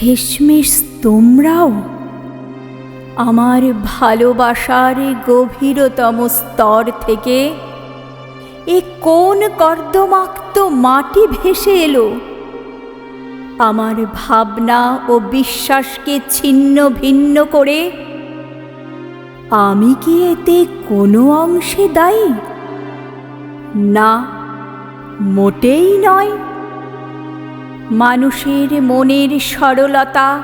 শেষমেশ তোমরাও আমার ভালোবাসার গভীরতম স্তর থেকে এ কোন কর্দমাক্ত মাটি ভেসে এলো? আমার ভাবনা ও বিশ্বাসকে ছিন্ন ভিন্ন করে আমি কি এতে কোনো অংশে দায়ী? না, মোটেই নয়। মানুষের মনের সরলতা,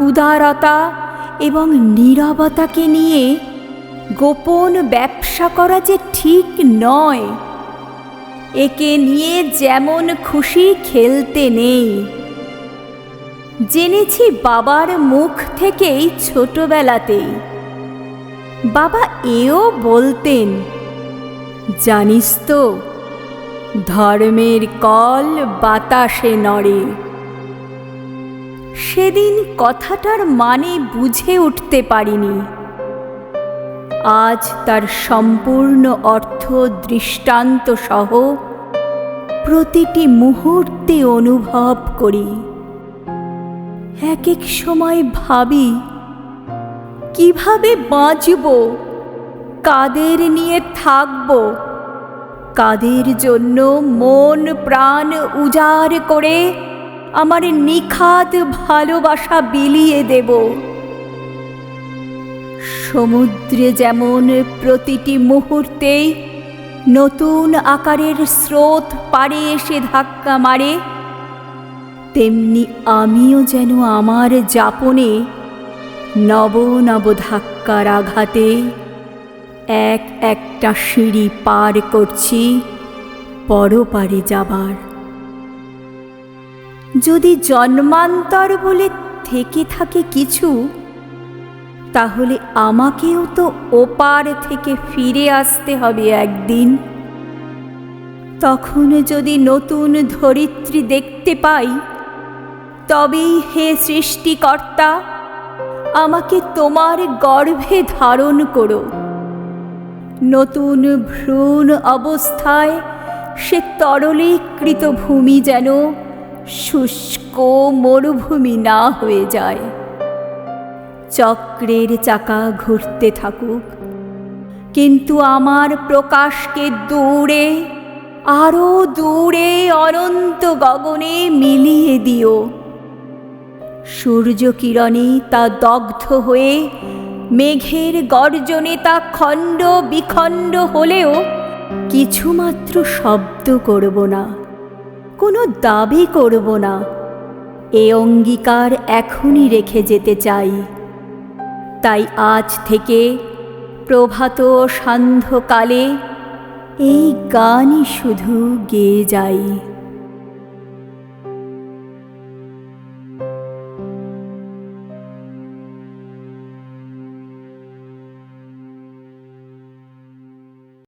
উদারতা এবং নীরবতাকে নিয়ে গোপন ব্যবসা করা যে ঠিক নয়, একে নিয়ে যেমন খুশি খেলতে নেই। জেনেছি বাবার মুখ থেকেই ছোটবেলাতেই। বাবা এও বলতেন, জানিস তো ধর্মের কল বাতাসে নড়ে। সেদিন কথাটার মানে বুঝে উঠতে পারিনি। আজ তার সম্পূর্ণ অর্থ দৃষ্টান্ত সহ প্রতিটি মুহূর্তে অনুভব করি। এক এক সময় ভাবি, কীভাবে বাঁচব, কাদের নিয়ে থাকব কাদের জন্য মন প্রাণ উজাড় করে? আমার নিখাদ ভালোবাসা বিলিয়ে দেব। সমুদ্রে যেমন প্রতিটি মুহূর্তেই নতুন আকারের স্রোত পাড়ে এসে ধাক্কা মারে, তেমনি আমিও যেন আমার যাপনে নব নব ধাক্কার আঘাতে এক একটা সিঁড়ি পার করছি, পরপারে যাবার। যদি জন্মান্তর বলে থেকে থাকে কিছু, তাহলে আমাকেও তো ওপার থেকে ফিরে আসতে হবে একদিন। তখন যদি নতুন ধরিত্রী দেখতে পাই, তবেই হে সৃষ্টিকর্তা, আমাকে তোমার গর্ভে ধারণ করো। নতুন ভ্রূণ অবস্থায় সে তরলীকৃত ভূমি যেন শুষ্ক মরুভূমি না হয়ে যায়। চক্রের চাকা ঘুরতে থাকুক, কিন্তু আমার প্রকাশকে দূরে আরও দূরে অনন্ত গগনে মিলিয়ে দিও। সূর্য কিরণে তা দগ্ধ হয়ে মেঘের গর্জনে তা খণ্ড বিখণ্ড হলেও কিছুমাত্র শব্দ করব না, কোনো দাবি করব না। এ অঙ্গীকার এখনই রেখে যেতে চাই। তাই আজ থেকে প্রভাত সান্ধ্যকালে এই গানই শুধু গেয়ে যাই।